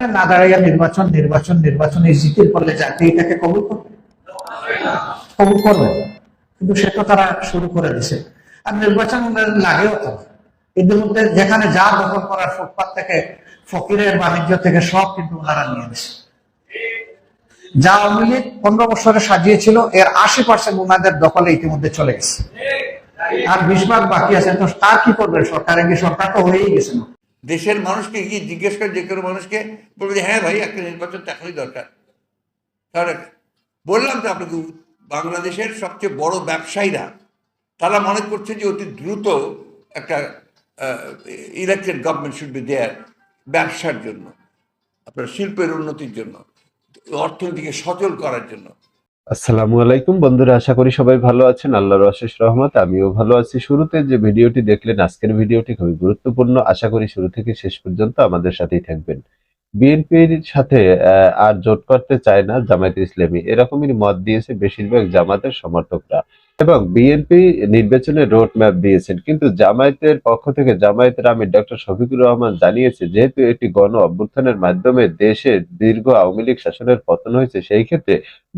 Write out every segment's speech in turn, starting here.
না দাঁড়াইয়া নির্বাচন নির্বাচন নির্বাচন, এই জিতের করলে জাতি এটাকে কবুল করবে? কবুল করবে। কিন্তু সেটা তারা শুরু করে দিছে। আর নির্বাচন লাগেও তো। এদের মধ্যে যেখানে যা দখল করার ফুটপাত থেকে, ফকিরের বাণিজ্য থেকে সব কিন্তু ওনারা নিয়ে নিছে। যা আওয়ামী লীগ পনেরো বছরে সাজিয়েছিল, এর আশি পার্সেন্ট ওনাদের দখলে ইতিমধ্যে চলে গেছে। আর বিশ ভাগ বাকি আছে, তো তার কি করবে সরকারের কি সরকার তো হয়েই গেছে না। দেশের মানুষকে গিয়ে জিজ্ঞেস করে, যে কোনো মানুষকে বলবে যে হ্যাঁ ভাই, একটা নির্বাচন তো এখনই দরকার। তাহলে বললাম তো আপনাকে, বাংলাদেশের সবচেয়ে বড় ব্যবসায়ীরা, তারা মনে করছে যে অতি দ্রুত একটা elected government should be their ব্যবসার জন্য, আপনার শিল্পের উন্নতির জন্য, অর্থনীতিকে সচল করার জন্য। আসসালামু আলাইকুম। বন্ধুরা, আশা করি সবাই ভালো আছেন। আল্লাহর অশেষ রহমত আমিও ভালো আছি। শুরুতে যে ভিডিওটি দেখলেন, আজকের ভিডিওটি খুবই গুরুত্বপূর্ণ। আশা করি শুরু থেকে শেষ পর্যন্ত আমাদের সাথেই থাকবেন। বিএনপির সাথে আর জোট করতে চায় না জামায়াত ইসলামী। এরকমই মত দিয়েছে বেশিরভাগ জামাতের সমর্থকরা। এবং বিএনপি নির্বাচনের রোড ম্যাপ দিয়েছেন। কিন্তু জামায়াতের পক্ষ থেকে জামায়াতের আমির ডক্টর শফিকুর রহমান জানিয়েছে, যেহেতু এটি গণ অভ্যুত্থানের মাধ্যমে দেশে দীর্ঘ আওয়ামী লীগ শাসনের পতন হয়েছে, সেই ক্ষেত্রে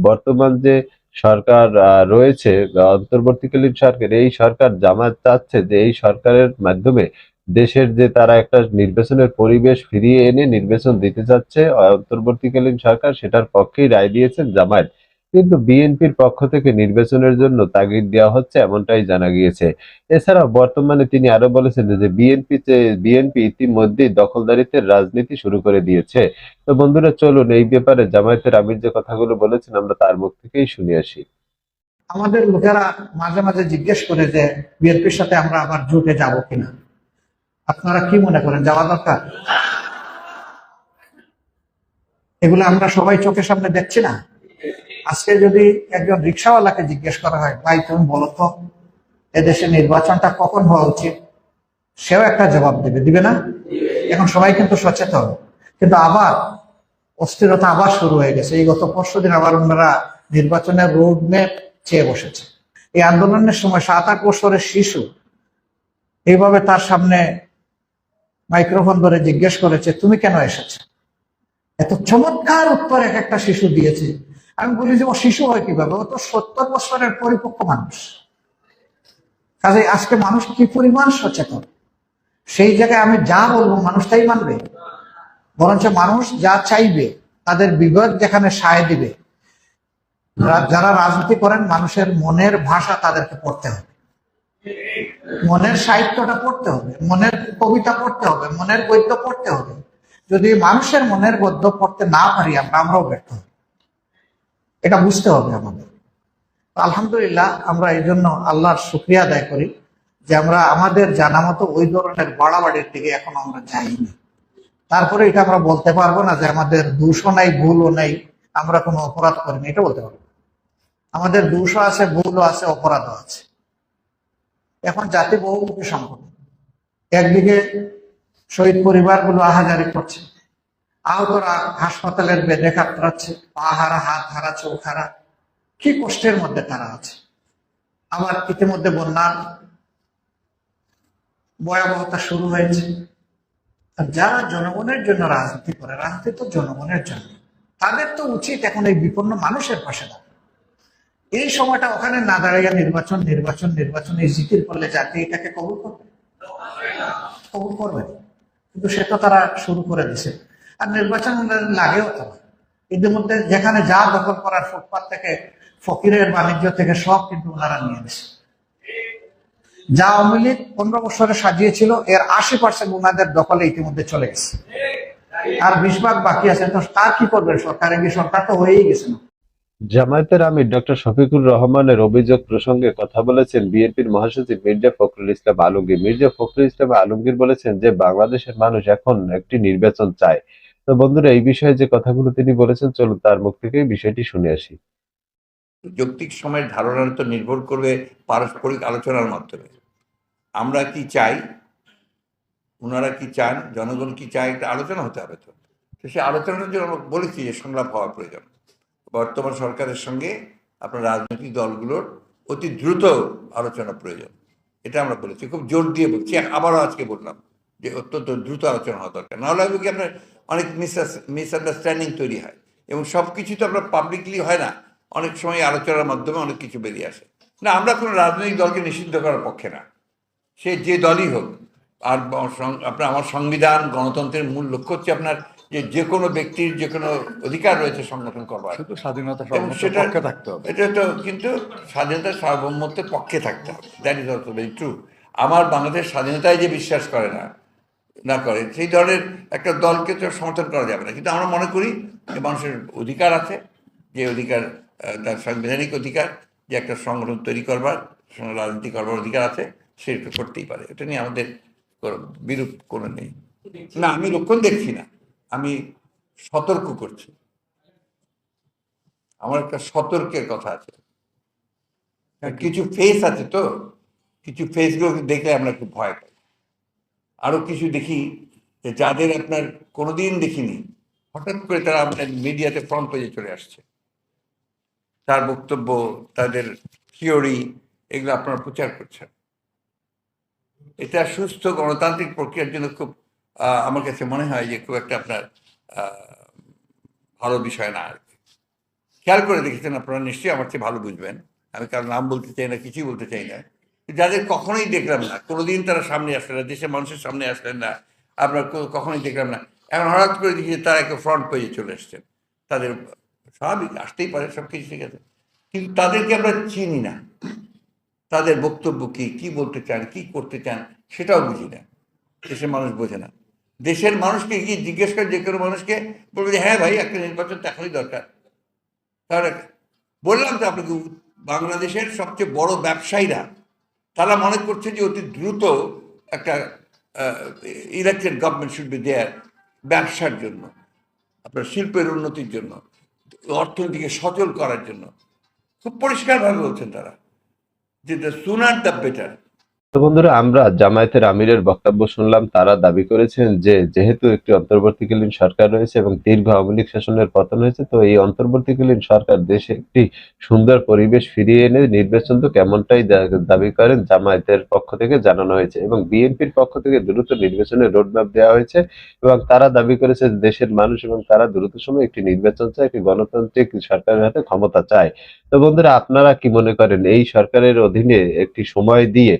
বর্তমান যে সরকার রয়েছে, অন্তর্বর্তীকালীন সরকার, এই সরকার জামাত চাচ্ছে যে এই সরকারের মাধ্যমে দেশের যে তারা একটা নির্বাচনের পরিবেশ ফিরিয়ে এনে নির্বাচন দিতে চাচ্ছে অন্তর্বর্তীকালীন সরকার সেটার পক্ষেই রায় দিয়েছেন জামায়াত। কিন্তু বিএনপির পক্ষ থেকে নির্বাচনের জন্য তাগিদ দেওয়া হচ্ছে এমনটাই জানা গিয়েছে। এছাড়াও বর্তমানে তিনি আরও বলেছেন যে বিএনপি বিএনপি ইতিমধ্যেই দখলদারিত্বের রাজনীতি শুরু করে দিয়েছে। তো বন্ধুরা, চলুন এই ব্যাপারে জামায়াতের আমির যে কথাগুলো বলেছেন আমরা তার মুখ থেকেই শুনে আসি। আমাদের লোকেরা মাঝে মাঝে জিজ্ঞেস করে যে, বিএনপির সাথে আমরা আবার জোটে যাব কিনা। আপনারা কি মনে করেন, যাওয়া দরকার? এগুলো আমরা সবাই চোখের সামনে দেখছি না। আজকে যদি একজন রিক্সাওয়ালাকে জিজ্ঞেস করা হয়, ভাই, তুমি বলো তো, এদেশে নির্বাচনটা কখন হওয়া উচিত? সেও একটা জবাব দেবে। দিবে না? এখন সবাই কিন্তু সচেতন। কিন্তু আবার অস্থিরতা আবার শুরু হয়ে গেছে। এই গত পরশু দিন আবার ওনারা নির্বাচনের রোড ম্যাপ চেয়ে বসেছে। এই আন্দোলনের সময় সাত আট বছরের শিশু, এইভাবে তার সামনে মাইক্রোফোন ধরে জিজ্ঞেস করেছে, তুমি কেন এসেছ? এত চমৎকার উত্তর এক একটা শিশু দিয়েছে। আমি বলি যে, ও শিশু হয় কীভাবে? ও তো সত্তর বছরের পরিপক্ক মানুষ। কাজে আজকে মানুষ কি পরিমাণ সচেতন? সেই জায়গায় আমি যা বলব, মানুষ তাই মানবে। বরঞ্চ মানুষ যা চাইবে, তাদের বিবেক যেখানে সায় দিবে। যারা রাজনীতি করেন, মানুষের মনের ভাষা তাদেরকে পড়তে হবে। মনের সাহিত্যটা পড়তে হবে, মনের কবিতা পড়তে হবে, মনের গদ্য পড়তে হবে। যদি মানুষের মনের গদ্য পড়তে না পারি, আমরা আমরাও ব্যর্থ এটা বুঝতে হবে আমাদের। আলহামদুলিল্লাহ, আমরা এই জন্য আল্লাহর শুক্রিয়া আদায় করি যে আমরা আমাদের জানা মতো ওই ধরনের বাড়াবাড়ির দিকে এখন আমরা যাইনি। তারপরে এটা আমরা বলতে পারব না যে আমাদের দোষও নাই, ভুলও নাই, আমরা কোনো অপরাধ করিনি, এটা বলতে পারব আমাদের দোষও আছে, ভুলও আছে, অপরাধও আছে। এখন জাতি বহুমুখী সম্পন্ন একদিকে শহীদ পরিবারগুলো আহাজারি করছে, আহতরা হাসপাতালের বেডে কাতরাচ্ছে পা হারা হাত হারা, চোখ হারা। কি কষ্টের মধ্যে তারা আছে। আবার ইতিমধ্যে বন্যার ভয়াবহতা শুরু হয়েছে। যারা জনগণের জন্য রাজনীতি করে, রাজনীতি তো জনগণের জন্য। তাদের তো উচিত এখন এই বিপন্ন মানুষের পাশে দাঁড়ানো। এই সময়টা ওখানে না দাঁড়াইয়া নির্বাচন নির্বাচন নির্বাচন, এই জিকির করলে জাতি এটাকে কবুল করবে? কবুল করবে। কিন্তু সে তো তারা শুরু করে দিছে। আর নির্বাচন লাগেও তো। না। এদের মধ্যে যেখানে যা দখল করার ফুটপাত থেকে ফকিরের বাণিজ্য থেকে সব কিন্তু ওনারা নিয়ে নিছে। যা আওয়ামী লীগ পনেরো বছরে সাজিয়েছিল, এর আশি পার্সেন্ট ওনাদের দখলে ইতিমধ্যে চলে গেছে। আর বিশ ভাগ বাকি আছে, তো তার কি করবে সরকারের কি সরকার তো হয়েই গেছে না। জামায়াতের আমির ডক্টর শফিকুর রহমানের অভিযোগ প্রসঙ্গে কথা বলেছেন বিএনপির মহাসচিব মির্জা ফখরুল ইসলাম আলমগীর। মির্জা ফখরুল ইসলাম আলমগীর বলেছেন যে, বাংলাদেশের মানুষ এখন একটি নির্বাচন চায়। তো বন্ধুরা, এই বিষয়ে যে কথাগুলো তিনি বলেছেন, চলুন তার মুখ থেকে বিষয়টি শুনে আসি। যৌক্তিক সময়ের ধারণার তো নির্ভর করবে পারস্পরিক আলোচনার মাধ্যমে। আমরা কি চাই? ওনারা কি চান? জনগণ কি চায়? একটা আলোচনা হতে হবে তো। সেই আলোচনার জন্য বলেছি যে সংলাপ হওয়া প্রয়োজন। বর্তমান সরকারের সঙ্গে আপনার রাজনৈতিক দলগুলোর অতি দ্রুত আলোচনা প্রয়োজন। এটা আমরা বলেছি। খুব জোর দিয়ে বলছি। আবারও আজকে বললাম যে অত্যন্ত দ্রুত আলোচনা হওয়া দরকার। নাহলে হবে কি আপনার অনেক মিস মিসআন্ডারস্ট্যান্ডিং তৈরি হয় এবং সব কিছু তো আপনার পাবলিকলি হয় না। অনেক সময় আলোচনার মাধ্যমে অনেক কিছু বেরিয়ে আসে। না, আমরা কোনো রাজনৈতিক দলকে নিষিদ্ধ করার পক্ষে না। সে যে দলই হোক, আর আপনার আমার সংবিধান, গণতন্ত্রের মূল লক্ষ্য হচ্ছে আপনার যে যে কোনো ব্যক্তির যে কোনো অধিকার রয়েছে সংগঠন করবার। শুধু স্বাধীনতা সেটা- থাকতে হবে। এটা তো কিন্তু স্বাধীনতা সার্বভৌমত্বের পক্ষে থাকতে হবে। That is also very true আমার বাংলাদেশ স্বাধীনতায় যে বিশ্বাস করে না না করে সেই ধরনের একটা দলকে তো সমর্থন করা যাবে না। কিন্তু আমরা মনে করি যে মানুষের অধিকার আছে যে অধিকার তার সাংবিধানিক অধিকার যে একটা সংগঠন তৈরি করবার রাজনীতি করবার অধিকার আছে সেটা করতেই পারে। এটা নিয়ে আমাদের বিরূপ কোনো নেই। না আমি লক্ষণ দেখছি না। আমি সতর্ক করছি। আমার একটা সতর্কের কথা আছে। কিছু ফেস আছে তো? কিছু ফেসগুলো দেখলে আমরা খুব ভয় পাই। আরও কিছু দেখি যে যাদের আপনার কোনোদিন দেখিনি হঠাৎ করে তারা আপনার মিডিয়াতে ফ্রন্ট পেজে চলে আসছে। তার বক্তব্য তাদের থিওরি এগুলো আপনারা প্রচার করছেন। এটা সুস্থ গণতান্ত্রিক প্রক্রিয়ার জন্য খুব আমার কাছে মনে হয় যে খুব একটা আপনার ভালো বিষয় না আর কি। খেয়াল করে দেখেছেন আপনারা নিশ্চয়ই আমার চেয়ে ভালো বুঝবেন। আমি কারও নাম বলতে চাই না, কিছুই বলতে চাই না। যাদের কখনোই দেখলাম না, কোনোদিন তারা সামনে আসলেন না, দেশের মানুষের সামনে আসলেন না, আপনার কখনোই দেখলাম না। এখন হঠাৎ করে দেখি তারা একটা ফ্রন্ট পেজে চলে এসছেন। তাদের স্বাভাবিক, আসতেই পারে সব কিছু ঠিক আছে। কিন্তু তাদেরকে আমরা চিনি না। তাদের বক্তব্য কী কী বলতে চান, কী করতে চান, সেটাও বুঝি না। দেশের মানুষ বোঝে না। দেশের মানুষকে গিয়ে জিজ্ঞেস করে যে কোনো মানুষকে বলবে হ্যাঁ ভাই, একটা নির্বাচন তো এখনই দরকার। তাহলে বললাম তো আপনাকে, বাংলাদেশের সবচেয়ে বড় ব্যবসায়ীরা, তারা মনে করছে যে অতি দ্রুত একটা elected government should be their ব্যবসার জন্য, আপনার শিল্পের উন্নতির জন্য, অর্থনীতিকে সচল করার জন্য। খুব পরিষ্কারভাবে বলছেন তারা যে দ্য সুনার দ্য বেটার বন্ধুরা, আমরা জামায়াতের আমিরের বক্তব্য শুনলাম। তারা দাবি করেছেন যে, যেহেতু একটি অন্তর্বর্তীকালীন সরকার রয়েছে এবং দীর্ঘ আওয়ামী লীগ শাসনের পতন হয়েছে, তো এই অন্তর্বর্তীকালীন সরকার দেশে একটি সুন্দর পরিবেশ ফিরিয়ে এনে নির্বাচন তো কেমনটাই দাবি করেন জামায়াতের পক্ষ থেকে জানানো হয়েছে এবং বিএনপির পক্ষ থেকে দ্রুত নির্বাচনের রোডম্যাপ দেওয়া হয়েছে এবং তারা দাবি করেছে দেশের মানুষ এবং তারা দ্রুত সময় একটি নির্বাচন চায়, একটি গণতান্ত্রিক সরকারের হাতে ক্ষমতা চায়। তো বন্ধুরা, আপনারা কি মনে করেন, এই সরকারের অধীনে একটি সময় দিয়ে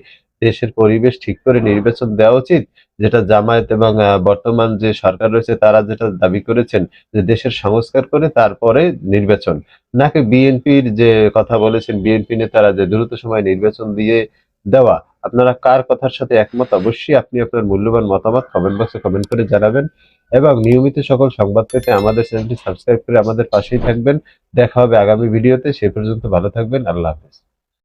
দেশের পরিবেশ ঠিক করে নির্বাচন দেওয়া উচিত, যেটা জামায়াত এবং বর্তমান যে সরকার রয়েছে তারা যেটা দাবি করেছেন যে দেশের সংস্কার করে তারপরে নির্বাচন। নাকি বিএনপির যে কথা বলেছেন, বিএনপি নেতারা যে দ্রুত সময় নির্বাচন দিয়ে দেওয়া, আপনারা কার কথার সাথে একমত? অবশ্যই আপনি আপনার মূল্যবান মতামত কমেন্ট বক্সে কমেন্ট করে জানাবেন এবং নিয়মিত সকল সংবাদ পেতে আমাদের চ্যানেলটি সাবস্ক্রাইব করে আমাদের পাশেই থাকবেন। দেখা হবে আগামী ভিডিওতে সে পর্যন্ত ভালো থাকবেন, আল্লাহ হাফেজ।